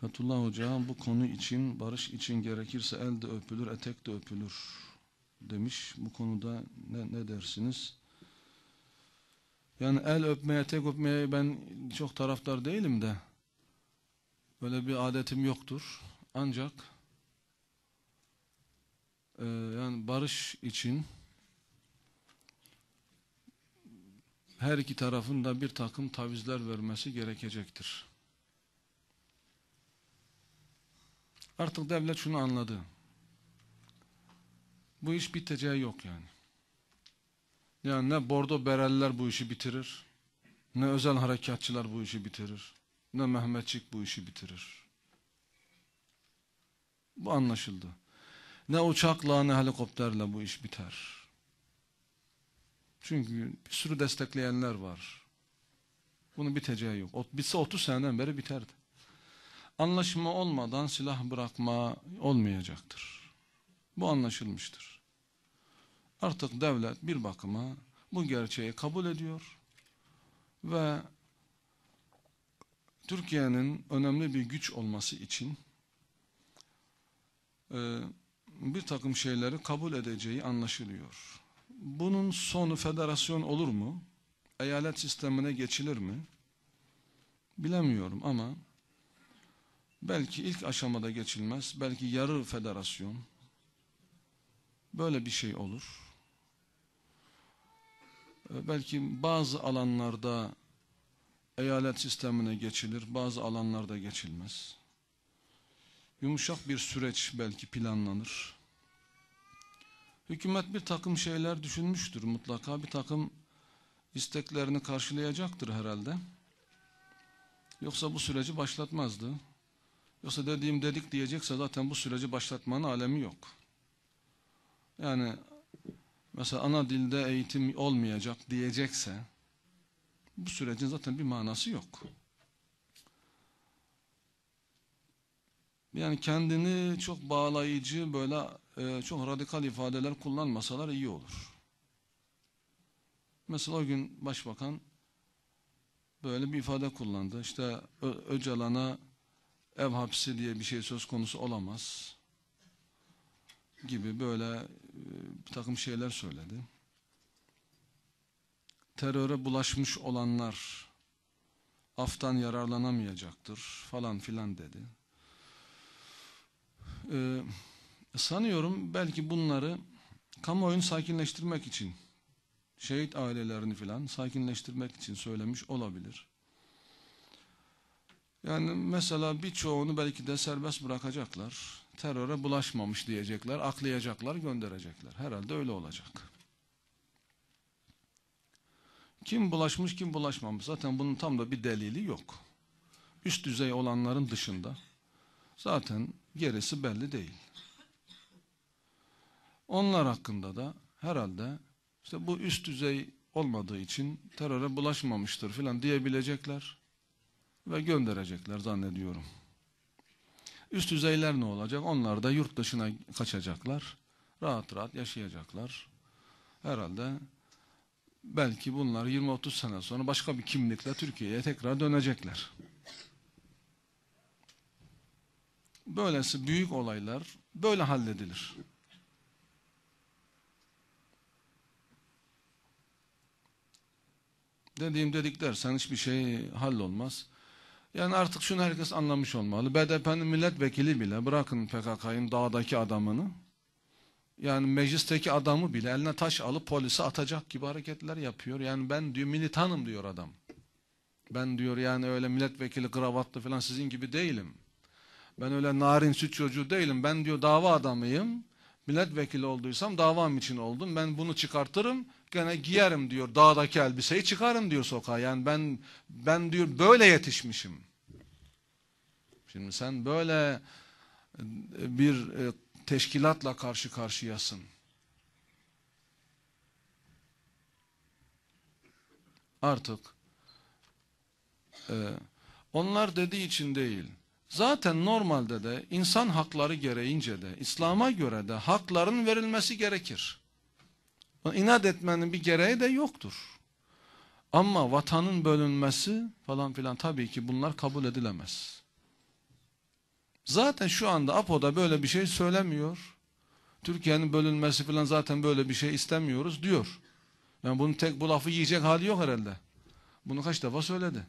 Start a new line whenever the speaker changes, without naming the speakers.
Fethullah Hoca bu konu için, barış için gerekirse el de öpülür, etek de öpülür demiş. Bu konuda ne, ne dersiniz? Yani el öpmeye, etek öpmeye ben çok taraftar değilim de böyle bir adetim yoktur. Ancak e, yani barış için her iki tarafın da bir takım tavizler vermesi gerekecektir. Artık devlet şunu anladı. Bu iş biteceği yok yani. Yani ne bordo bereliler bu işi bitirir, ne özel harekatçılar bu işi bitirir, ne Mehmetçik bu işi bitirir. Bu anlaşıldı. Ne uçakla ne helikopterle bu iş biter. Çünkü bir sürü destekleyenler var. Bunun biteceği yok. Bitse 30 seneden beri biterdi. Anlaşma olmadan silah bırakma olmayacaktır. Bu anlaşılmıştır. Artık devlet bir bakıma bu gerçeği kabul ediyor ve Türkiye'nin önemli bir güç olması için e, bir takım şeyleri kabul edeceği anlaşılıyor. Bunun sonu federasyon olur mu? Eyalet sistemine geçilir mi? Bilemiyorum ama belki ilk aşamada geçilmez, belki yarı federasyon böyle bir şey olur. Belki bazı alanlarda eyalet sistemine geçilir, bazı alanlarda geçilmez. Yumuşak bir süreç belki planlanır. Hükümet bir takım şeyler düşünmüştür mutlaka. Bir takım isteklerini karşılayacaktır herhalde. Yoksa bu süreci başlatmazdı. Yoksa dediğim dedik diyecekse zaten bu süreci başlatmanın alemi yok. Yani mesela ana dilde eğitim olmayacak diyecekse bu sürecin zaten bir manası yok. Yani kendini çok bağlayıcı böyle e, çok radikal ifadeler kullanmasalar iyi olur. Mesela o gün başbakan böyle bir ifade kullandı. İşte Öcalan'a ev hapsi diye bir şey söz konusu olamaz gibi böyle e, bir takım şeyler söyledi. Teröre bulaşmış olanlar aftan yararlanamayacaktır falan filan dedi. Ee, sanıyorum belki bunları kamuoyunu sakinleştirmek için şehit ailelerini filan sakinleştirmek için söylemiş olabilir. Yani mesela birçoğunu belki de serbest bırakacaklar. Teröre bulaşmamış diyecekler, aklayacaklar, gönderecekler. Herhalde öyle olacak. Kim bulaşmış, kim bulaşmamış. Zaten bunun tam da bir delili yok. Üst düzey olanların dışında zaten gerisi belli değil. Onlar hakkında da herhalde işte bu üst düzey olmadığı için teröre bulaşmamıştır filan diyebilecekler ve gönderecekler zannediyorum. Üst düzeyler ne olacak? Onlar da yurt dışına kaçacaklar. Rahat rahat yaşayacaklar. Herhalde belki bunlar 20-30 sene sonra başka bir kimlikle Türkiye'ye tekrar dönecekler. Böylesi büyük olaylar böyle halledilir. Dediğim dedik dersen hiçbir şey hallolmaz. Yani artık şunu herkes anlamış olmalı. BDP'nin milletvekili bile bırakın PKK'nın dağdaki adamını yani meclisteki adamı bile eline taş alıp polise atacak gibi hareketler yapıyor. Yani ben diyor militanım diyor adam. Ben diyor yani öyle milletvekili kravatlı falan sizin gibi değilim. Ben öyle narin süt çocuğu değilim. Ben diyor dava adamıyım. Milletvekili olduysam davam için oldum. Ben bunu çıkartırım. Gene giyerim diyor. Dağdaki elbiseyi çıkarım diyor sokağa. Yani ben ben diyor böyle yetişmişim. Şimdi sen böyle bir teşkilatla karşı karşıyasın. Artık e, onlar dediği için değil. Zaten normalde de insan hakları gereğince de İslam'a göre de hakların verilmesi gerekir. İnat etmenin bir gereği de yoktur. Ama vatanın bölünmesi falan filan tabii ki bunlar kabul edilemez. Zaten şu anda APO'da böyle bir şey söylemiyor. Türkiye'nin bölünmesi falan zaten böyle bir şey istemiyoruz diyor. Yani bunun tek bu lafı yiyecek hali yok herhalde. Bunu kaç defa söyledi.